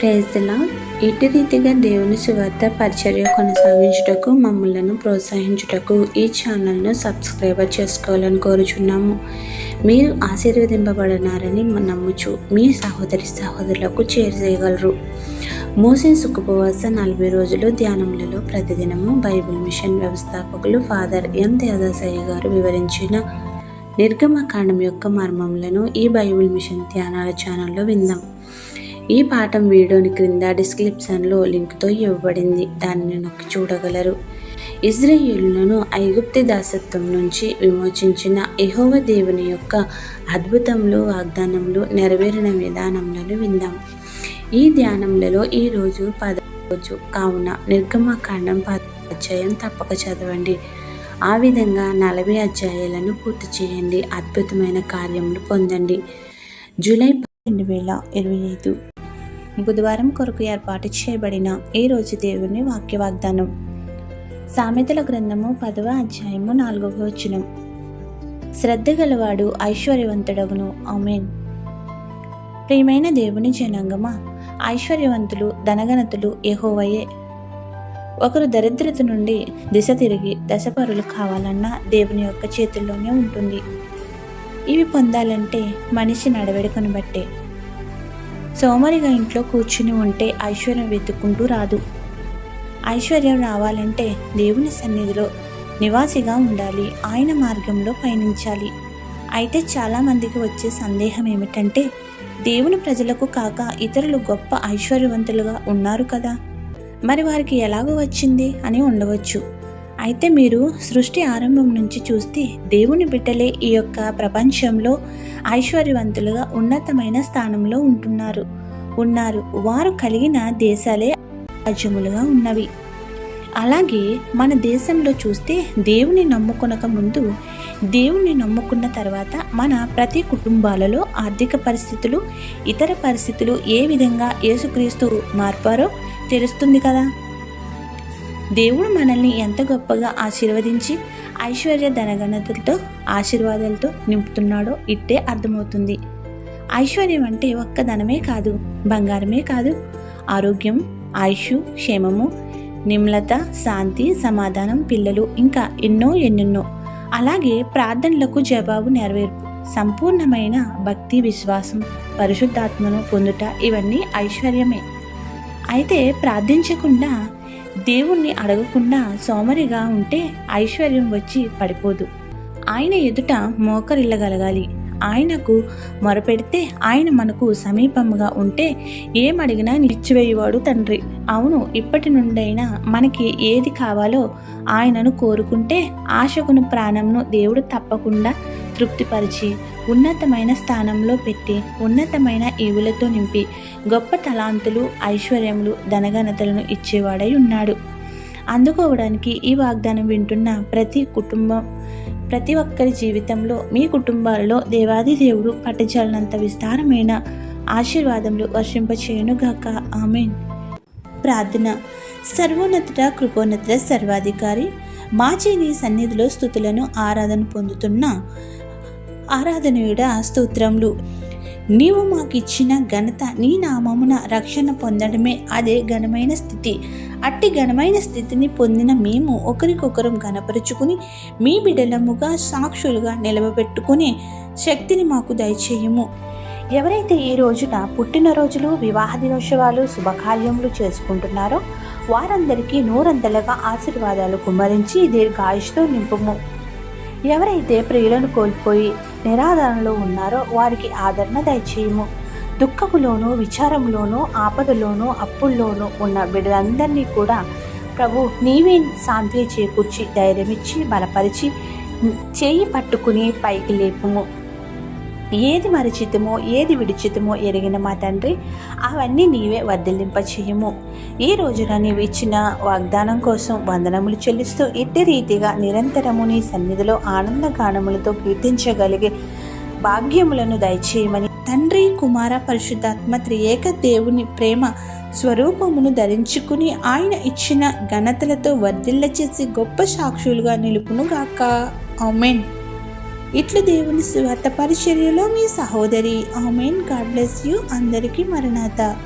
ప్రేజలా ఇటు రీతిగా దేవుని సువార్త పరిచర్య కొనసాగించుటకు మమ్మలను ప్రోత్సహించుటకు ఈ ఛానల్ను సబ్స్క్రైబర్ చేసుకోవాలని కోరుచున్నాము. మీరు ఆశీర్వదింపబడినారని నమ్ముచు మీ సహోదరి సహోదరులకు చేరజేయగలరు మోసే ఉపవాస నలభై రోజులు ధ్యానములలో ప్రతిదినము బైబిల్ మిషన్ వ్యవస్థాపకులు ఫాదర్ ఎం దేవదాసయ్య గారు వివరించిన నిర్గమకాండం యొక్క మర్మములను ఈ బైబిల్ మిషన్ ధ్యానాల ఛానల్లో విందాం. ఈ పాఠం వీడియోని క్రింద డిస్క్రిప్షన్లో లింక్తో ఇవ్వబడింది. దానిని నొక్కి చూడగలరు. ఇజ్రాయేలులను ఐగుప్తి దాసత్వం నుంచి విమోచించిన ఎహోవ దేవుని యొక్క అద్భుతములు వాగ్దానములు నెరవేరిన విధానములను విందాం. ఈ ధ్యానములలో ఈరోజు పద రోజు కావున నిర్గమకాండం పద అధ్యాయం తప్పక చదవండి. ఆ విధంగా నలభై అధ్యాయాలను పూర్తి చేయండి. అద్భుతమైన కార్యములు పొందండి. జూలై రెండు వేల ఇరవై ఐదు. బుధవారం కొరకు ఏర్పాటు చేయబడిన ఈ రోజు దేవుని వాక్య వాగ్దానం సామెతల గ్రంథము పదవ అధ్యాయము నాలుగవ వచనం. శ్రద్ధ గలవాడు ఐశ్వర్యవంతుడగును. ఆమెన్. ప్రియమైన దేవుని జనాంగమా ఐశ్వర్యవంతులు ధనగనతులు ఎహోవయే ఒకరు దరిద్రత నుండి దిశ తిరిగి దశపరులు కావాలన్నా దేవుని యొక్క చేతుల్లోనే ఉంటుంది. ఇవి పొందాలంటే మనిషి నడవడికను బట్టే. సోమరిగా ఇంట్లో కూర్చుని ఉంటే ఐశ్వర్యం వెతుక్కుంటూ రాదు. ఐశ్వర్యం రావాలంటే దేవుని సన్నిధిలో నివాసిగా ఉండాలి. ఆయన మార్గంలో పయనించాలి. అయితే చాలామందికి వచ్చే సందేహం ఏమిటంటే దేవుని ప్రజలకు కాక ఇతరులు గొప్ప ఐశ్వర్యవంతులుగా ఉన్నారు కదా. మరి వారికి ఎలాగో వచ్చింది అని ఉండవచ్చు. అయితే మీరు సృష్టి ఆరంభం నుంచి చూస్తే దేవుని బిడ్డలే ఈ యొక్క ప్రపంచంలో ఐశ్వర్యవంతులుగా ఉన్నతమైన స్థానంలో ఉంటున్నారు. ఉన్నారు. వారు కలిగిన దేశాలే రాజ్యములుగా ఉన్నవి. అలాగే మన దేశంలో చూస్తే దేవుని నమ్ముకొనక ముందు దేవుణ్ణి నమ్ముకున్న తర్వాత మన ప్రతి కుటుంబాలలో ఆర్థిక పరిస్థితులు ఇతర పరిస్థితులు ఏ విధంగా యేసుక్రీస్తు మార్పారో తెలుస్తుంది కదా. దేవుడు మనల్ని ఎంత గొప్పగా ఆశీర్వదించి ఐశ్వర్య ధనగణతలతో ఆశీర్వాదాలతో నింపుతున్నాడో ఇట్టే అర్థమవుతుంది. ఐశ్వర్యం అంటే ఒక్క ధనమే కాదు బంగారమే కాదు. ఆరోగ్యం ఆయుష్ క్షేమము నిమ్లత శాంతి సమాధానం పిల్లలు ఇంకా ఎన్నో ఎన్నెన్నో. అలాగే ప్రార్థనలకు జవాబు నెరవేర్పు సంపూర్ణమైన భక్తి విశ్వాసం పరిశుద్ధాత్మను పొందుట ఇవన్నీ ఐశ్వర్యమే. అయితే ప్రార్థించకుండా దేవుణ్ణి అడగకుండా సోమరిగా ఉంటే ఐశ్వర్యం వచ్చి పడిపోదు. ఆయన ఎదుట మోకరిల్లగలగాలి ఆయనకు మొరపెడితే ఆయన మనకు సమీపంగా ఉంటే ఏమడిగినా నిచ్చివేయవాడు తండ్రి. అవును ఇప్పటి నుండైనా మనకి ఏది కావాలో ఆయనను కోరుకుంటే ఆశకును ప్రాణంను దేవుడు తప్పకుండా తృప్తిపరిచి ఉన్నతమైన స్థానంలో పెట్టి ఉన్నతమైన ఈవులతో నింపి గొప్ప తలాంతులు ఐశ్వర్యములు ధనఘనతలను ఇచ్చేవాడై ఉన్నాడు. అందుకోవడానికి ఈ వాగ్దానం వింటున్న ప్రతి కుటుంబం ప్రతి ఒక్కరి జీవితంలో మీ కుటుంబాలలో దేవాది దేవుడు పట్టజాలనంత విస్తారమైన ఆశీర్వాదములు వర్షింపచేయునుగాక. ఆమెన్. ప్రార్థన. సర్వోన్నత కృపోన్నత సర్వాధికారి మాచేని సన్నిధిలో స్థుతులను ఆరాధన పొందుతున్న ఆరాధనయుడ స్తోత్రములు. నీవు మాకిచ్చిన ఘనత నీ నామమున రక్షణ పొందడమే అదే ఘనమైన స్థితి. అట్టి ఘనమైన స్థితిని పొందిన మేము ఒకరికొకరం ఘనపరుచుకుని మీ బిడలముగా సాక్షులుగా నిలవబెట్టుకునే శక్తిని మాకు దయచేయము. ఎవరైతే ఈ రోజున పుట్టినరోజులు వివాహ దినోత్సవాలు శుభకార్యములు చేసుకుంటున్నారో వారందరికీ నూరంతలుగా ఆశీర్వాదాలు కుమ్మరించి దీర్ఘాయుష్తో నింపుము. ఎవరైతే ప్రియులను కోల్పోయి నిరాధారణలో ఉన్నారో వారికి ఆదరణ దయచేయము. దుఃఖములోనూ విచారంలోనూ ఆపదలోనూ అప్పుల్లోనూ ఉన్న బిడ్డలందరినీ కూడా ప్రభు నీవే శాంతి చేకూర్చి ధైర్యమిచ్చి బలపరిచి చేయి పట్టుకుని పైకి లేపుము. ఏది మరిచితమో ఏది విడిచితమో ఎరిగిన మా తండ్రి అవన్నీ నీవే వర్ధిల్లింప చేయము ఈ రోజున నీవు ఇచ్చిన వాగ్దానం కోసం వందనములు చెల్లిస్తూ ఇట్టి రీతిగా నిరంతరము నీ సన్నిధిలో ఆనంద గానములతో కీర్తించగలిగే భాగ్యములను దయచేయమని తండ్రి కుమార పరిశుద్ధాత్మ త్రియేక దేవుని ప్రేమ స్వరూపమును ధరించుకుని ఆయన ఇచ్చిన ఘనతలతో వర్ధిల్ల చేసి గొప్ప సాక్షులుగా నిలుపునుగాక. ఆమెన్. ఇట్లు దేవుని స్వార్థ పరిచర్యలో మీ సహోదరి. ఆమెన్. God bless you. అందరికీ మరణాత.